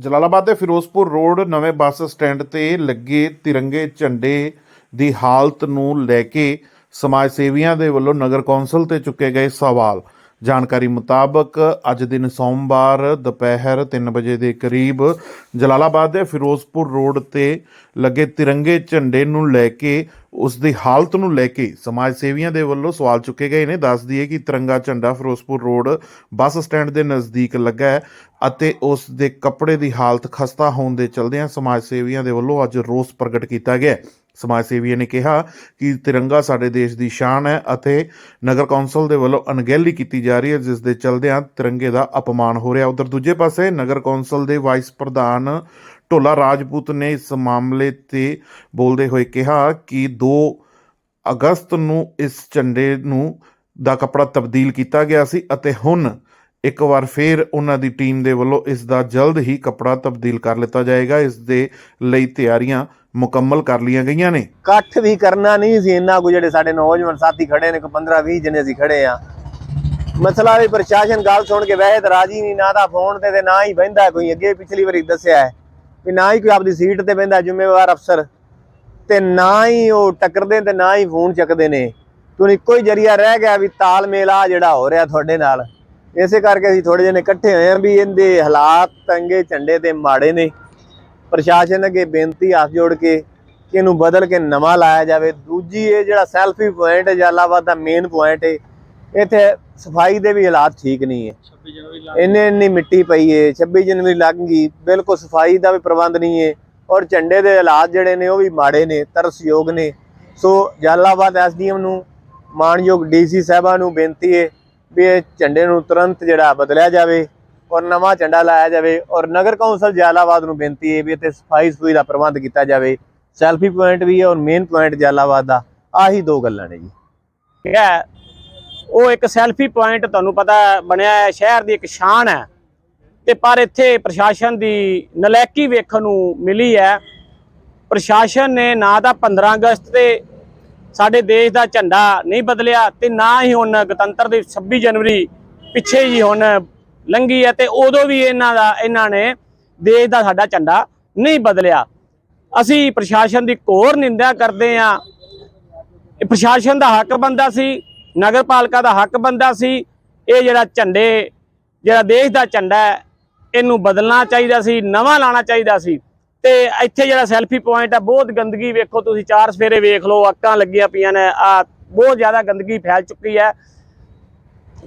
ਜਲਾਲਾਬਾਦ ਦੇ ਫਿਰੋਜ਼ਪੁਰ ਰੋਡ ਨਵੇਂ bus stand ਤੇ ਲੱਗੇ ਤਿਰੰਗੇ ਝੰਡੇ ਦੀ ਹਾਲਤ ਨੂੰ ਲੈ ਕੇ ਸਮਾਜ ਸੇਵੀਆਂ ਦੇ ਵੱਲੋਂ ਨਗਰ ਕੌਂਸਲ ਤੇ ਚੁੱਕੇ ਗਏ ਸਵਾਲ। ਜਾਣਕਾਰੀ ਮੁਤਾਬਕ ਅੱਜ ਦਿਨ ਸੋਮਵਾਰ ਦੁਪਹਿਰ 3 ਵਜੇ ਦੇ ਕਰੀਬ ਜਲਾਲਾਬਾਦ ਦੇ ਫਿਰੋਜ਼ਪੁਰ ਰੋਡ ਤੇ ਲੱਗੇ ਤਿਰੰਗੇ ਝੰਡੇ ਨੂੰ ਲੈ ਕੇ, ਉਸ ਦੀ ਹਾਲਤ ਨੂੰ ਲੈ ਕੇ ਸਮਾਜ ਸੇਵੀਆਂ ਦੇ ਵੱਲੋਂ ਸਵਾਲ ਚੁੱਕੇ ਗਏ ਨੇ। ਦੱਸ ਦਈਏ ਕਿ ਤਿਰੰਗਾ ਝੰਡਾ ਫਿਰੋਜ਼ਪੁਰ ਰੋਡ ਬੱਸ ਸਟੈਂਡ ਦੇ ਨਜ਼ਦੀਕ ਲੱਗਾ ਹੈ ਅਤੇ ਉਸ ਦੇ ਕੱਪੜੇ ਦੀ ਹਾਲਤ ਖਸਤਾ ਹੋਣ ਦੇ ਚਲਦਿਆਂ ਸਮਾਜ ਸੇਵੀਆਂ ਦੇ ਵੱਲੋਂ ਅੱਜ ਰੋਸ ਪ੍ਰਗਟ ਕੀਤਾ ਗਿਆ ਸਮਾਜ ਸੇਵੀਆਂ ਨੇ ਕਿਹਾ ਕਿ ਤਿਰੰਗਾ ਸਾਡੇ ਦੇਸ਼ ਦੀ ਸ਼ਾਨ ਹੈ ਅਤੇ ਨਗਰ ਕੌਂਸਲ ਦੇ ਵੱਲੋਂ ਅਣਗਹਿਲੀ ਕੀਤੀ ਜਾ ਰਹੀ ਹੈ, ਜਿਸ ਦੇ ਚਲਦਿਆਂ ਤਿਰੰਗੇ ਦਾ ਅਪਮਾਨ ਹੋ ਰਿਹਾ। ਉਧਰ ਦੂਜੇ ਪਾਸੇ ਨਗਰ ਕੌਂਸਲ ਦੇ ਵਾਈਸ ਪ੍ਰਧਾਨ ਢੋਲਾ ਰਾਜਪੂਤ ਨੇ ਇਸ ਮਾਮਲੇ ਤੇ ਬੋਲਦੇ ਹੋਏ ਕਿਹਾ ਕਿ 2 ਅਗਸਤ ਨੂੰ ਇਸ ਝੰਡੇ ਨੂੰ ਦਾ ਕੱਪੜਾ ਤਬਦੀਲ ਕੀਤਾ ਗਿਆ ਸੀ ਅਤੇ ਹੁਣ ਇੱਕ ਵਾਰ ਫੇਰ ਉਹਨਾਂ ਦੀ ਟੀਮ ਦੇ ਵੱਲੋਂ ਇਸ ਦਾ ਜਲਦ ਹੀ ਕੱਪੜਾ ਤਬਦੀਲ ਕਰ ਲਿੱਤਾ ਜਾਏਗਾ। ਇਸ ਦੇ ਲਈ ਤਿਆਰੀਆਂ ਮੁਕੰਮਲ ਕਰ ਲਈਆਂ ਗਈਆਂ ਨੇ। ਇਕੱਠ ਵੀ ਕਰਨਾ ਨਹੀਂ ਸੀ, ਇੰਨਾ ਕੁ ਜਿਹੜੇ ਸਾਡੇ ਨੌਜਵਾਨ ਸਾਥੀ ਖੜੇ ਨੇ ਕੋ 15 20 ਜਣੇ ਅਸੀਂ ਖੜੇ ਆ ਮਸਲਾ ਵੀ ਪ੍ਰਸ਼ਾਸਨ ਗੱਲ ਸੁਣ ਕੇ ਵੈਸੇ ਤਾਂ ਰਾਜੀ ਨਹੀਂ, ਨਾ ਤਾਂ ਫੋਨ ਤੇ ਤੇ ਨਾ ਹੀ ਬਹਿੰਦਾ ਕੋਈ। ਅੱਗੇ ਪਿਛਲੀ ਵਾਰੀ ਦੱਸਿਆ ਹੈ ਵੀ ਨਾ ਹੀ ਕੋਈ ਆਪਦੀ ਸੀਟ ਤੇ ਬਹਿੰਦਾ, ਜ਼ਿੰਮੇਵਾਰ ਅਫਸਰ। ਤੇ ਨਾ ਹੀ ਉਹ ਟੱਕਰਦੇ ਤੇ ਨਾ ਹੀ ਫੋਨ ਚੱਕਦੇ ਨੇ। ਤੂੰ ਇੱਕੋ ਹੀ ਜਰੀਆ ਰਹਿ ਗਿਆ ਵੀ ਤਾਲਮੇਲ ਆ ਜਿਹੜਾ ਹੋ ਰਿਹਾ ਤੁਹਾਡੇ ਨਾਲ। ਇਸੇ ਕਰਕੇ ਅਸੀਂ ਥੋੜੇ ਜਿਹੇ ਇਕੱਠੇ ਹੋਏ ਆ ਵੀ ਇਹਦੇ ਹਾਲਾਤ ਤੰਗੇ ਝੰਡੇ ਤੇ ਮਾੜੇ ਨੇ। ਪ੍ਰਸ਼ਾਸਨ ਅੱਗੇ ਬੇਨਤੀ ਹੱਥ ਜੋੜ ਕੇ ਕਿ ਇਹਨੂੰ ਬਦਲ ਕੇ ਨਵਾਂ ਲਾਇਆ ਜਾਵੇ। ਦੂਜੀ ਇਹ ਜਿਹੜਾ ਸੈਲਫੀ ਪੁਆਇੰਟ ਹੈ ਜਲਾਲਾਬਾਦ ਦਾ ਮੇਨ ਪੁਆਇੰਟ ਹੈ ਇੱਥੇ ਸਫ਼ਾਈ ਦੇ ਵੀ ਹਾਲਾਤ ਠੀਕ ਨਹੀਂ ਹੈ। ਇੰਨੇ ਇੰਨੀ ਮਿੱਟੀ ਪਈ ਹੈ 26 ਜਨਵਰੀ ਲੱਗ ਗਈ ਬਿਲਕੁਲ ਸਫ਼ਾਈ ਦਾ ਵੀ ਪ੍ਰਬੰਧ ਨਹੀਂ ਹੈ ਔਰ ਝੰਡੇ ਦੇ ਹਾਲਾਤ ਜਿਹੜੇ ਨੇ ਉਹ ਵੀ ਮਾੜੇ ਨੇ ਤਰਸਯੋਗ ਨੇ। ਸੋ ਜਲਾਲਾਬਾਦ ਐਸਡੀਐਮ ਨੂੰ ਮਾਨਯੋਗ ਡੀਸੀ ਸਾਹਿਬਾਂ ਨੂੰ ਬੇਨਤੀ ਹੈ ਵੀ ਇਹ ਝੰਡੇ ਨੂੰ ਤੁਰੰਤ ਜਿਹੜਾ ਬਦਲਿਆ ਜਾਵੇ। ਔਰ ਨਵਾਂ ਝੰਡਾ ਲਾਇਆ ਜਾਵੇ ਔਰ ਨਗਰ ਕੌਂਸਲ ਜਲਾਲਾਬਾਦ ਨੂੰ ਬੇਨਤੀ ਹੈ ਵੀ ਇੱਥੇ ਸਫ਼ਾਈ ਸੁਈ ਦਾ ਪ੍ਰਬੰਧ ਕੀਤਾ ਜਾਵੇ। ਸੈਲਫੀ ਪੁਆਇੰਟ ਵੀ ਹੈ ਔਰ ਮੇਨ ਪੁਆਇੰਟ ਜਲਾਲਾਬਾਦ ਦਾ। ਆਹੀ ਦੋ ਗੱਲਾਂ ਨੇ ਜੀ। ਠੀਕ ਹੈ। ਉਹ ਇੱਕ ਸੈਲਫੀ ਪੁਆਇੰਟ ਤੁਹਾਨੂੰ ਪਤਾ ਬਣਿਆ ਹੈ, ਸ਼ਹਿਰ ਦੀ ਇੱਕ ਸ਼ਾਨ ਹੈ। ਤੇ ਪਰ ਇੱਥੇ ਪ੍ਰਸ਼ਾਸਨ ਦੀ ਨਲੈਕੀ ਵੇਖਣ ਨੂੰ ਮਿਲੀ ਹੈ। ਪ੍ਰਸ਼ਾਸਨ ਨੇ ਨਾ ਤਾਂ 15 ਅਗਸਤ ਤੇ ਸਾਡੇ ਦੇਸ਼ ਦਾ ਝੰਡਾ ਨਹੀਂ ਬਦਲਿਆ ਤੇ ਨਾ ਹੀ ਹੁਣ ਗਣਤੰਤਰ ਦੇ 26 ਜਨਵਰੀ ਪਿੱਛੇ ਹੀ ਹੁਣ ਲੰਗੀ ਹੈ ਤੇ ਉਦੋਂ ਵੀ ਇਹਨਾਂ ਦਾ, ਇਹਨਾਂ ਨੇ ਦੇਸ਼ ਦਾ ਸਾਡਾ ਝੰਡਾ ਨਹੀਂ ਬਦਲਿਆ। ਅਸੀਂ ਪ੍ਰਸ਼ਾਸਨ ਦੀ ਘੋਰ ਨਿੰਦਿਆ ਕਰਦੇ ਹਾਂ। ਇਹ ਪ੍ਰਸ਼ਾਸਨ ਦਾ ਹੱਕ ਬੰਦਾ ਸੀ ਨਗਰ ਪਾਲਿਕਾ ਦਾ ਹੱਕ ਬੰਦਾ ਸੀ। ਇਹ ਜਿਹੜਾ ਝੰਡੇ, ਜਿਹੜਾ ਦੇਸ਼ ਦਾ ਝੰਡਾ ਹੈ, ਇਹਨੂੰ ਬਦਲਣਾ ਚਾਹੀਦਾ ਸੀ, ਨਵਾਂ ਲਾਣਾ ਚਾਹੀਦਾ ਸੀ। ਤੇ ਇੱਥੇ ਜਿਹੜਾ ਸੈਲਫੀ ਪੁਆਇੰਟ ਹੈ, ਬਹੁਤ ਗੰਦਗੀ ਵੇਖੋ ਤੁਸੀਂ, ਚਾਰ ਸਵੇਰੇ ਵੇਖ ਲਓ ਅੱਕਾਂ ਲੱਗੀਆਂ ਪਈਆਂ ਨੇ, ਆ ਬਹੁਤ ਜ਼ਿਆਦਾ ਗੰਦਗੀ ਫੈਲ ਚੁੱਕੀ ਹੈ।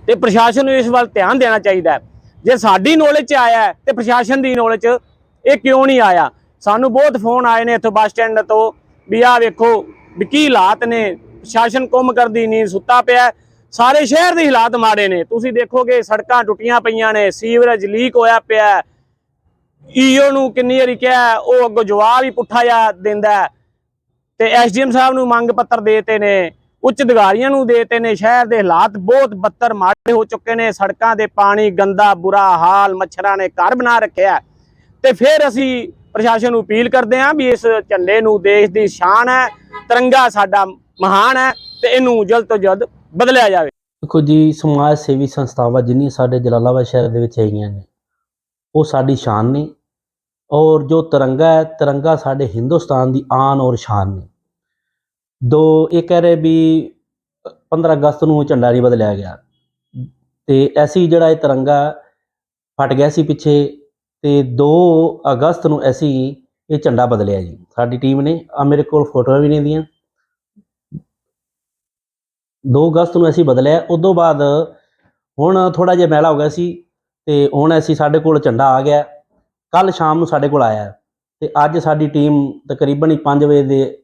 ਤੇ ਪ੍ਰਸ਼ਾਸਨ ਨੂੰ ਇਸ ਵੱਲ ਧਿਆਨ ਦੇਣਾ ਚਾਹੀਦਾ ਹੈ। ਜੇ ਸਾਡੀ ਨੌਲੇਜ 'ਚ ਆਇਆ ਹੈ, ਤੇ ਪ੍ਰਸ਼ਾਸਨ ਦੀ ਨੌਲੇਜ 'ਚ ਇਹ ਕਿਉਂ ਨਹੀਂ ਆਇਆ? ਸਾਨੂੰ ਬਹੁਤ ਫੋਨ ਆਏ ਨੇ ਇੱਥੋਂ ਬੱਸ ਸਟੈਂਡ ਤੋਂ ਵੀ ਆਹ ਵੇਖੋ ਵੀ ਕੀ ਹਾਲਾਤ ਨੇ। ਪ੍ਰਸ਼ਾਸਨ ਕੰਮ ਕਰਦੀ ਨਹੀਂ ਸੁੱਤਾ ਪਿਆ ਸਾਰੇ ਸ਼ਹਿਰ ਦੇ ਹਾਲਾਤ ਮਾੜੇ ਨੇ। ਤੁਸੀਂ ਦੇਖੋਗੇ ਸੜਕਾਂ ਟੁੱਟੀਆਂ ਪਈਆਂ ਨੇ ਸੀਵਰੇਜ ਲੀਕ ਹੋਇਆ ਪਿਆ ਈਓ ਨੂੰ ਕਿੰਨੀ ਵਾਰੀ ਕਿਹਾ ਉਹ ਅੱਗੋਂ ਜਵਾਬ ਹੀ ਪੁੱਠਾ ਜਾ ਦਿੰਦਾ ਹੈ। ਤੇ ਐਸਡੀਐਮ ਸਾਹਿਬ ਨੂੰ ਮੰਗ ਪੱਤਰ ਦੇਤੇ ਨੇ। ਉੱਚ ਅਧਿਕਾਰੀਆਂ ਨੂੰ ਦੇਤੇ ਨੇ, ਸ਼ਹਿਰ ਦੇ ਹਾਲਾਤ ਬਹੁਤ ਬੱਤਰ ਮਾੜੇ ਹੋ ਚੁੱਕੇ ਨੇ, ਸੜਕਾਂ ਦੇ ਪਾਣੀ, ਗੰਦਾ, ਬੁਰਾ ਹਾਲ, ਮੱਛਰਾਂ ਨੇ ਘਰ ਬਣਾ ਰੱਖਿਆ ਹੈ। ਤੇ ਫਿਰ ਅਸੀਂ ਪ੍ਰਸ਼ਾਸਨ ਨੂੰ ਅਪੀਲ ਕਰਦੇ ਹਾਂ ਵੀ ਇਸ ਝੰਡੇ ਨੂੰ ਦੇਸ਼ ਦੀ ਸ਼ਾਨ ਹੈ, ਤਿਰੰਗਾ ਸਾਡਾ ਮਹਾਨ ਹੈ ਤੇ ਇਹਨੂੰ ਜਲਦ ਤੋਂ ਜਲਦ ਬਦਲਿਆ ਜਾਵੇ ਦੇਖੋ ਜੀ, ਸਮਾਜ ਸੇਵੀ ਸੰਸਥਾਵਾਂ ਜਿੰਨੀਆਂ ਸਾਡੇ ਜਲਾਲਾਬਾਦ ਸ਼ਹਿਰ ਦੇ ਵਿੱਚ ਹੈਗੀਆਂ ਨੇ, ਉਹ ਸਾਡੀ ਸ਼ਾਨ ਨੇ ਔਰ ਜੋ ਤਿਰੰਗਾ ਹੈ, ਤਿਰੰਗਾ ਸਾਡੇ ਹਿੰਦੁਸਤਾਨ ਦੀ ਆਨ ਔਰ ਸ਼ਾਨ ਨੇ ਦੋ, ਇਹ ਕਹਿ ਰਹੇ ਵੀ 15 ਅਗਸਤ ਨੂੰ ਝੰਡਾ ਨਹੀਂ ਬਦਲਿਆ ਗਿਆ। ਤੇ ਐਸੀ ਜਿਹੜਾ ਇਹ ਤਿਰੰਗਾ ਫਟ ਗਿਆ ਸੀ ਪਿੱਛੇ ਤੇ 2 ਅਗਸਤ ਨੂੰ ਅਸੀਂ ਇਹ ਝੰਡਾ ਬਦਲਿਆ ਜੀ। ਸਾਡੀ ਟੀਮ ਨੇ ਆ ਮੇਰੇ ਕੋਲ ਫੋਟੋਆਂ ਵੀ ਨੇ ਦੀਆਂ। 2 ਅਗਸਤ ਨੂੰ ਅਸੀਂ ਬਦਲਿਆ, ਉਦੋਂ ਬਾਅਦ ਹੁਣ ਥੋੜਾ ਜਿਹਾ ਮੈਲਾ ਹੋ ਗਿਆ ਸੀ ਤੇ ਹੁਣ ਅਸੀਂ ਸਾਡੇ ਕੋਲ ਝੰਡਾ ਆ ਗਿਆ। ਕੱਲ ਸ਼ਾਮ ਨੂੰ ਸਾਡੇ ਕੋਲ ਆਇਆ। ਤੇ ਅੱਜ ਸਾਡੀ ਟੀਮ ਤਕਰੀਬਨ ਹੀ 5 ਵਜੇ ਦੇ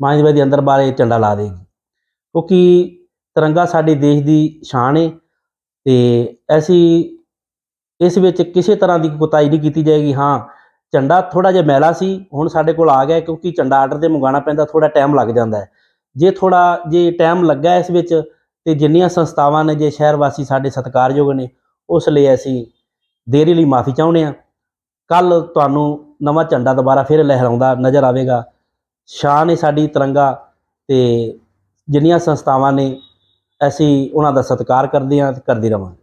5 ਵਜੇ ਦੇ ਅੰਦਰ ਬਾਰੇ ਝੰਡਾ ਲਾ ਦੇਗੀ ਕਿਉਂਕਿ ਤਿਰੰਗਾ ਸਾਡੇ ਦੇਸ਼ ਦੀ ਸ਼ਾਨ ਹੈ ਤੇ ਅਸੀਂ ਇਸ ਵਿੱਚ ਕਿਸੇ ਤਰ੍ਹਾਂ ਦੀ ਕੋਤਾਈ ਨਹੀਂ ਕੀਤੀ ਜਾਏਗੀ। ਹਾਂ, ਝੰਡਾ ਥੋੜਾ ਜਿਹਾ ਮੈਲਾ ਸੀ, ਹੁਣ ਸਾਡੇ ਕੋਲ ਆ ਗਿਆ ਕਿਉਂਕਿ ਝੰਡਾ ਆਰਡਰ ਤੇ ਮੰਗਾਉਣਾ ਪੈਂਦਾ ਥੋੜਾ ਟਾਈਮ ਲੱਗ ਜਾਂਦਾ ਹੈ। ਜੇ ਥੋੜਾ ਜੇ ਟਾਈਮ ਲੱਗਾ ਇਸ ਵਿੱਚ ਤੇ ਜਿੰਨੀਆਂ ਸੰਸਥਾਵਾਂ ਨੇ, ਜੇ ਸ਼ਹਿਰ ਵਾਸੀ ਸਾਡੇ ਸਤਿਕਾਰਯੋਗ ਨੇ, ਉਸ ਲਈ ਅਸੀਂ ਦੇਰੀ ਲਈ ਮਾਫੀ ਚਾਹੁੰਦੇ ਹਾਂ। ਕੱਲ ਤੁਹਾਨੂੰ ਨਵਾਂ ਝੰਡਾ ਦੁਬਾਰਾ ਫਿਰ ਲਹਿਰਾਉਂਦਾ ਨਜ਼ਰ ਆਵੇਗਾ। ਸ਼ਾਨ ਹੈ ਸਾਡੀ ਤਿਰੰਗਾ ਤੇ ਜਿੰਨੀਆਂ ਸੰਸਥਾਵਾਂ ਨੇ, ਅਸੀਂ ਉਹਨਾਂ ਦਾ ਸਤਿਕਾਰ ਕਰਦੇ ਹਾਂ ਤੇ ਕਰਦੇ ਰਵਾਂਗੇ।